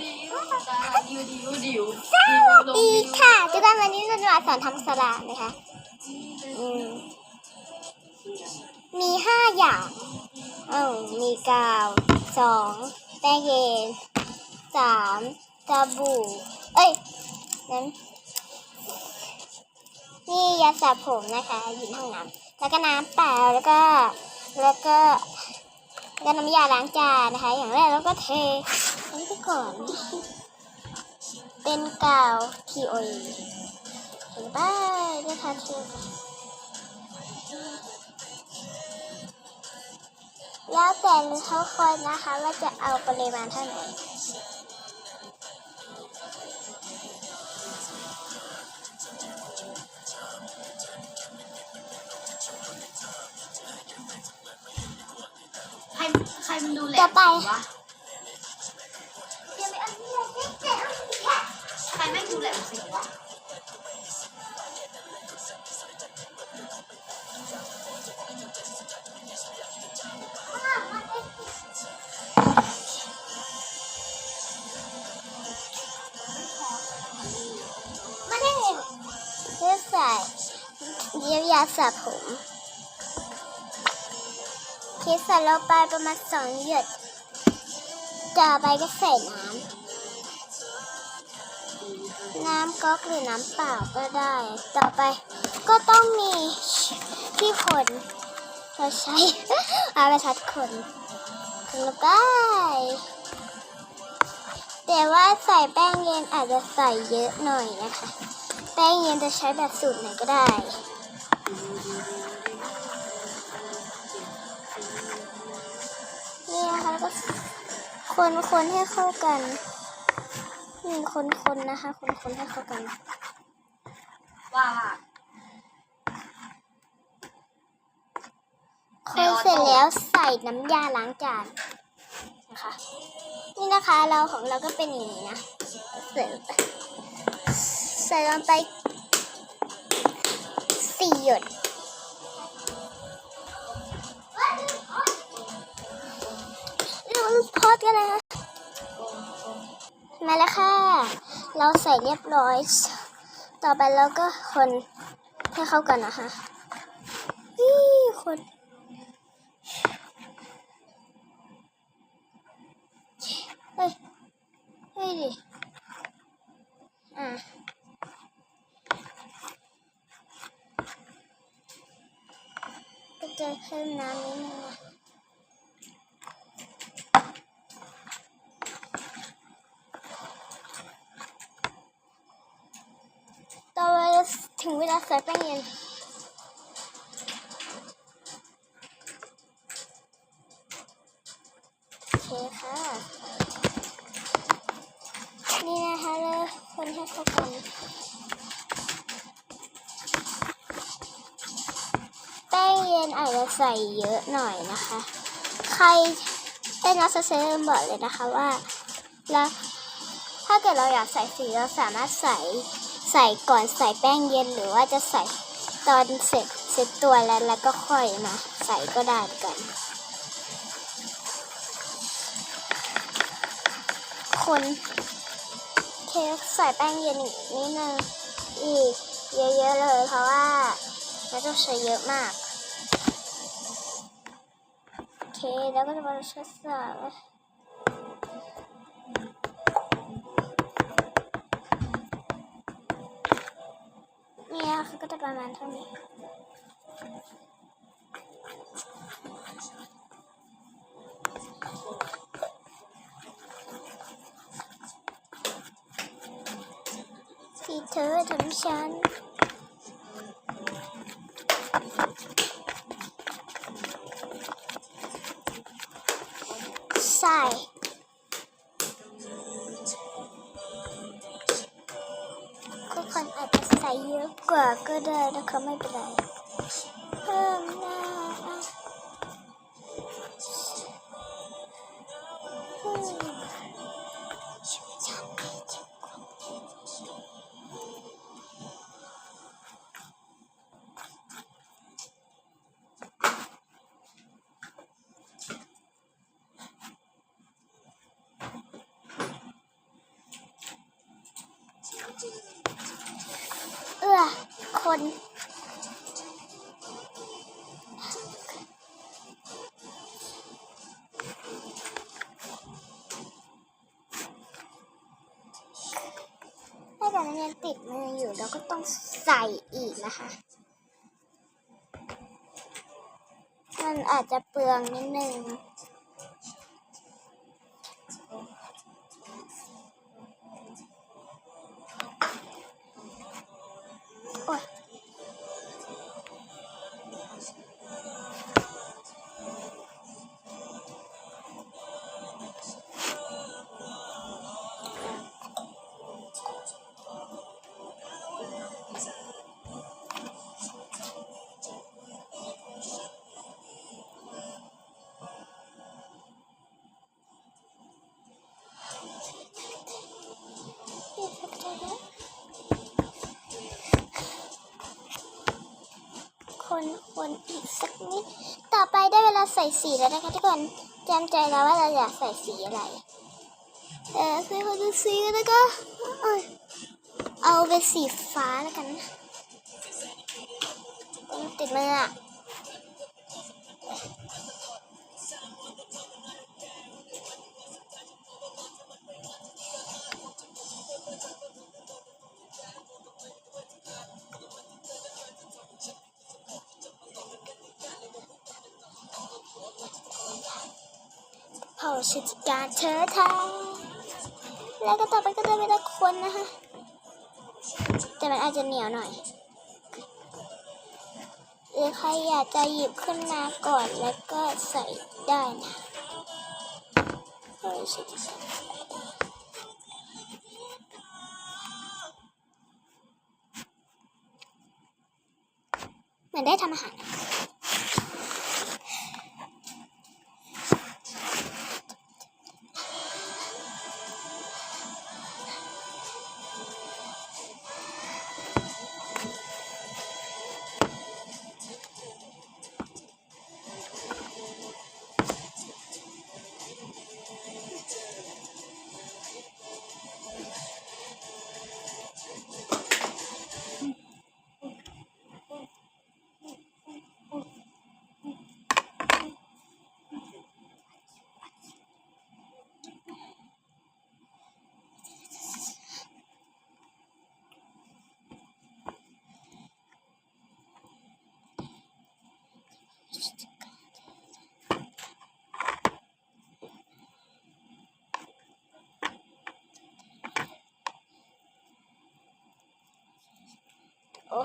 ดิวตาดิวดิวดิวดีค่ะทุกท่านวันนี้เราจะมาสอนทำสลากนะคะมีห้าอย่างเออมีกาวสองแป้งเย็นสามสบู่ เอ้ยนั้นนี่ยาสระผมนะคะอยู่ในห้องน้ำแล้วก็น้ำเปล่าแล้วก็แล้วก็แล้วก็น้ำยาล้างจานนะคะ อย่างแรกเราก็เท ก่อน เป็นกาว POE เห็นป้ายนะคะเทแล้วแต่ทุกคนนะคะ ว่าจะเอาปริมาณเท่าไหร่ใครใครมันดูแลต่อไป วะใครไม่งดูแลสิวะไม่ได้เลือกใส่เยียวยาสระผมคิดใส่ลงไปประมาณสองหยดต่อไปก็ใส่น้ำ น้ำก๊อกหรือน้ำเปล่าก็ได้ ต่อไปก็ต้องมีที่คนเราใช้เอาไปทัดคนคนลงไปแต่ว่าใส่แป้งเย็นอาจจะใส่เยอะหน่อยนะคะ แป้งเย็นจะใช้แบบสูตรไหนก็ได้นี่นะคะแล้วก็คนคนให้เข้ากัน คนคนนะคะ คนคนให้เข้ากัน ว่าคนเสร็จแล้วใส่น้ำยาล้างจานนะคะ นี่นะคะเราของเราก็เป็นอย่างนี้นะใส่ลงไปใส่ลงไปสี่หยดเราพอดกันนะคะ มาแล้วค่ะ เราใส่เรียบร้อย ต่อไปเราก็คนให้เข้ากันนะคะนี่คนเฮ้ย เฮ้ยดิอะก็จะเพิ่มน้ำนิดนึง ถึงเวลาใส่แป้งเย็นโอเคค่ะ นี่นะคะเลยคนให้เข้ากันแป้งเย็นอาจจะใส่เยอะหน่อยนะคะ ใครได้นักเซอร์บอกเลยนะคะว่าแล้วถ้าเกิดเราอยากใส่สีเราสามารถใส่ ใส่ก่อนใส่แป้งเย็นหรือว่าจะใส่ตอนเสร็จเสร็จตัวแล้วแล้วก็ค่อยมาใส่ก็ได้เหมือนกันคนเค้กใส่แป้งเย็นอีกนิดนึงอีกเยอะๆเลย เพราะว่าเราต้องใช้เยอะมาก โอเค แล้วก็จะมาทดสอบ นี่นะคะก็จะประมาณเท่านี้ที่เธอทำฉัน ก็ได้ ถ้าแต่มันยังติดมืออยู่เราก็ต้องใส่อีกนะคะ มันอาจจะเปลืองนิดนึง สักนิด ต่อไปได้เวลาใส่สีแล้วนะคะทุกคนจำใจแล้วว่าเราอยากใส่สีอะไร เออคือคนดูสีแล้วก็เอาเป็นสีฟ้าแล้วกันนะมันติดมืออะ เผาชิจการเธอทางแล้วก็ต่อไปก็ได้เวลาคนนะคะแต่มันอาจจะเหนียวหน่อยหรือใครอยากจะหยิบขึ้นมาก่อนแล้วก็ใส่ได้นะเผาชิจิการเหมือนได้ทำอาหาร โอ้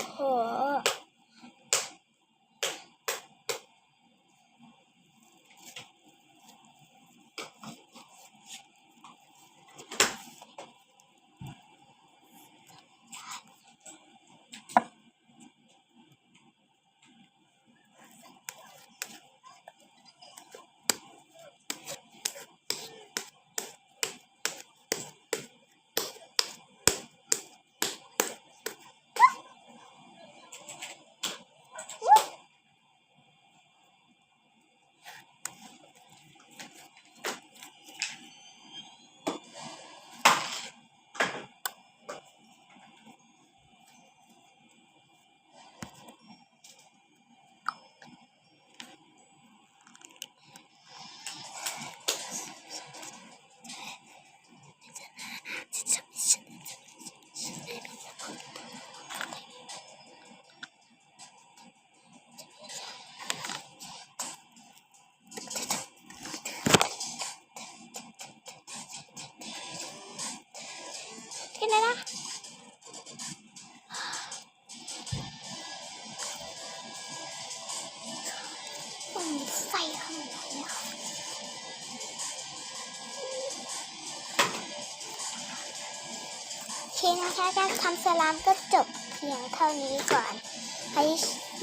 โหกิามก็จบเพียงเท่านี้ก่อนใคร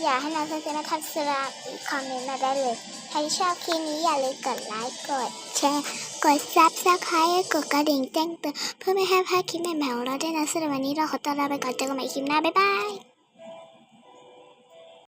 อยากให้น้องเซนเซนทำสลาคอมเมนต์มาได้เลย ใครชอบคลิปนี้อย่าลืมกดไลค์กดแชร์กดซับสไครต์กดกระดิ่งแจ้งเตือนเพื่อไม่ให้พลาดคลิปใหม่ๆของเราด้วยนะสำหรับวันนี้เราขอตัวลาไปก่อนเจอกันใหม่คลิปหน้าบ๊ายบาย